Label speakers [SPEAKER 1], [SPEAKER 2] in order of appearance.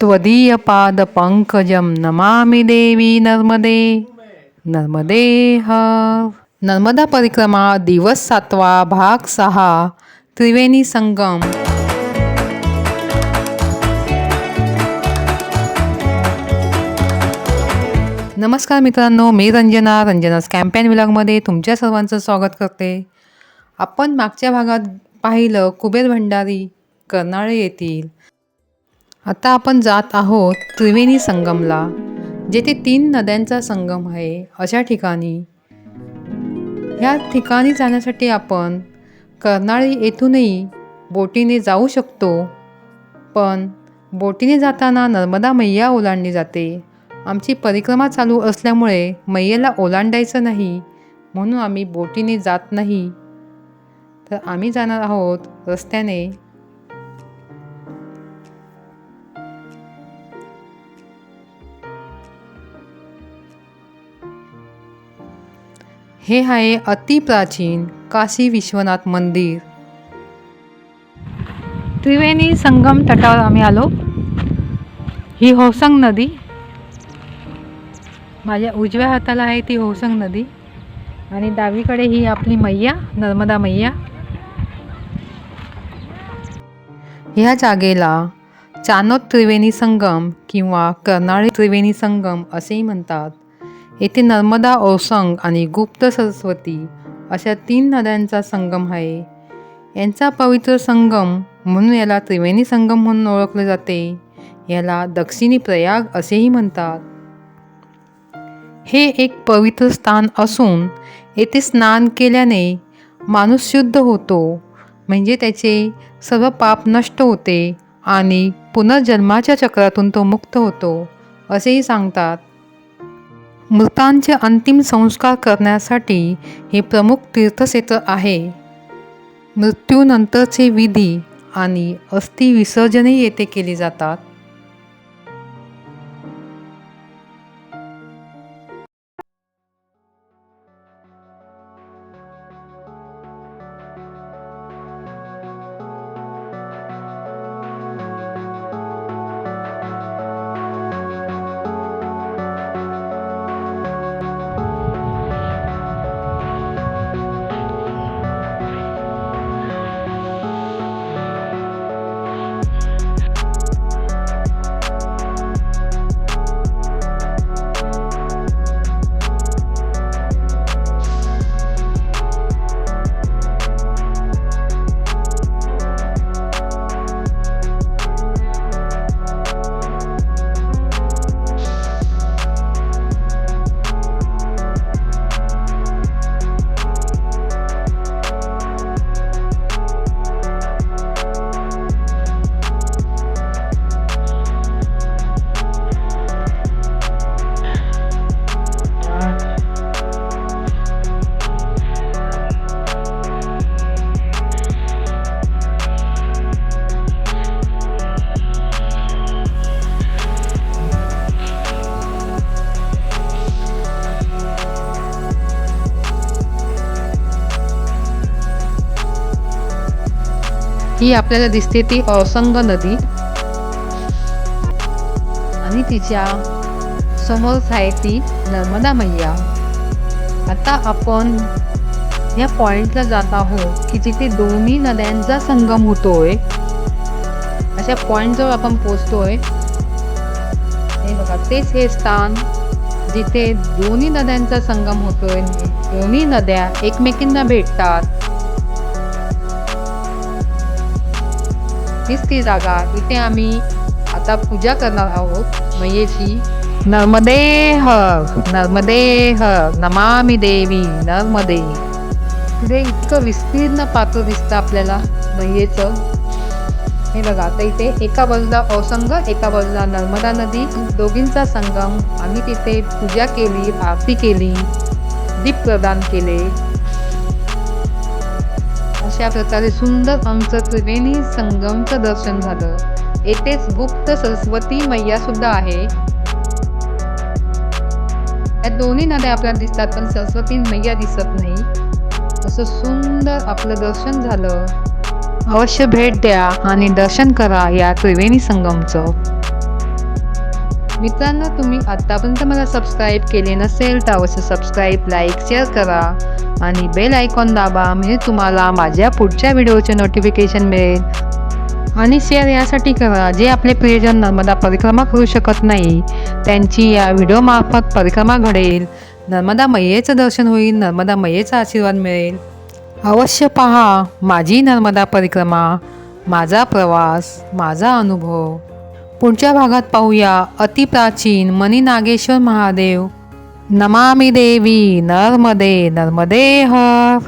[SPEAKER 1] त्वदीयपादपङ्कजं नमामि देवी नर्मदे। नर्मदे नर्मदा परिक्रमा दिवस सातवा भाग सहा त्रिवेणी संगम। नमस्कार मित्रांनो मी रंजना रंजनास कॅम्पेन विलागमध्ये तुमच्या सर्वांचं स्वागत करते. आपण मागच्या भागात पाहिलं कुबेर भंडारी कर्नाळे येथील आता आपण जात आहोत त्रिवेणी संगमला जेथे तीन नद्यांचा संगम आहे. अशा ठिकाणी ह्या ठिकाणी जाण्यासाठी आपण कर्नाळी येथूनही बोटीने जाऊ शकतो. पण बोटीने जाताना नर्मदा मैया ओलांडली जाते. आमची परिक्रमा चालू असल्यामुळे मैयेला ओलांडायचं नाही म्हणून आम्ही बोटीने जात नाही. तर आम्ही जाणार आहोत रस्त्याने. हे आहे अतिप्राचीन काशी विश्वनाथ मंदिर. त्रिवेणी संगम तटावर आम्ही आलो. ही होसंग नदी. माझ्या उजव्या हाताला आहे ती होसंग नदी. आणि डावीकडे ही आपली मैया नर्मदा मैया. ह्या जागेला चानोद त्रिवेणी संगम किंवा कर्नाळी त्रिवेणी संगम असेही म्हणतात. येथे नर्मदा ओसंग आणि गुप्त सरस्वती अशा तीन नद्यांचा संगम आहे. यांचा पवित्र संगम म्हणून याला त्रिवेणी संगम म्हणून ओळखले जाते. याला दक्षिणी प्रयाग असेही म्हणतात. हे एक पवित्र स्थान असून येथे स्नान केल्याने माणूस शुद्ध होतो म्हणजे त्याचे सर्व पाप नष्ट होते आणि पुनर्जन्माच्या चक्रातून तो मुक्त होतो असेही सांगतात. मृतांचे अंतिम संस्कार करण्यासाठी हे प्रमुख तीर्थक्षेत्र आहे. मृत्यूनंतरचे विधी आणि अस्थिविसर्जनही येथे केले जातात. ही आपल्याला दिसते ती असंग नदी. आणि तिच्या समोर आहे ती नर्मदा मैया. आता आपण या पॉइंटला जात आहोत की जिथे दोन्ही नद्यांचा संगम होतोय. अशा पॉइंटजवळ आपण पोचतोय हे बघा तेच हे स्थान जिथे दोन्ही नद्यांचा संगम होतोय. दोन्ही नद्या एकमेकींना भेटतात. हीच ती जागा इथे आम्ही आता पूजा करणार आहोत. मैयेची नर्मदे हर नर्मदे हर नमामि देवी नर्मदे. पुढे इतकं विस्तीर्ण पात्र दिसतं आपल्याला मैयेचं. हे बघा आता इथे एका बाजूला अवसंग एका बाजूला नर्मदा नदी दोघींचा संगम. आम्ही तिथे पूजा केली आरती केली दीप प्रदान केले. अशा प्रकारे सुंदर आमचं त्रिवेणी संगमचं दर्शन झालं. येथेच गुप्त सरस्वती मैया सुद्धा आहे. या दोन्ही नद्या आपल्याला दिसतात पण सरस्वती मैया दिसत नाही. असं सुंदर आपलं दर्शन झालं. अवश्य भेट द्या आणि दर्शन करा या त्रिवेणी संगमचं. मित्रांनो तुम्ही आत्तापर्यंत मला सबस्क्राईब केले नसेल तर अवश्य सबस्क्राईब लाईक शेअर करा आणि बेल आयकॉन दाबा म्हणजे तुम्हाला माझ्या पुढच्या व्हिडिओचे नोटिफिकेशन मिळेल. आणि शेअर यासाठी करा जे आपले प्रियजन नर्मदा परिक्रमा करू शकत नाही त्यांची या व्हिडिओमार्फत परिक्रमा घडेल. नर्मदा मैयेचं दर्शन होईल नर्मदा मैयेचा आशीर्वाद मिळेल. अवश्य पहा माझी नर्मदा परिक्रमा माझा प्रवास माझा अनुभव. पुढच्या भागात पाहूया अतिप्राचीन मनी नागेश्वर महादेव. नमामि देवी नर्मदे नर्मदे हर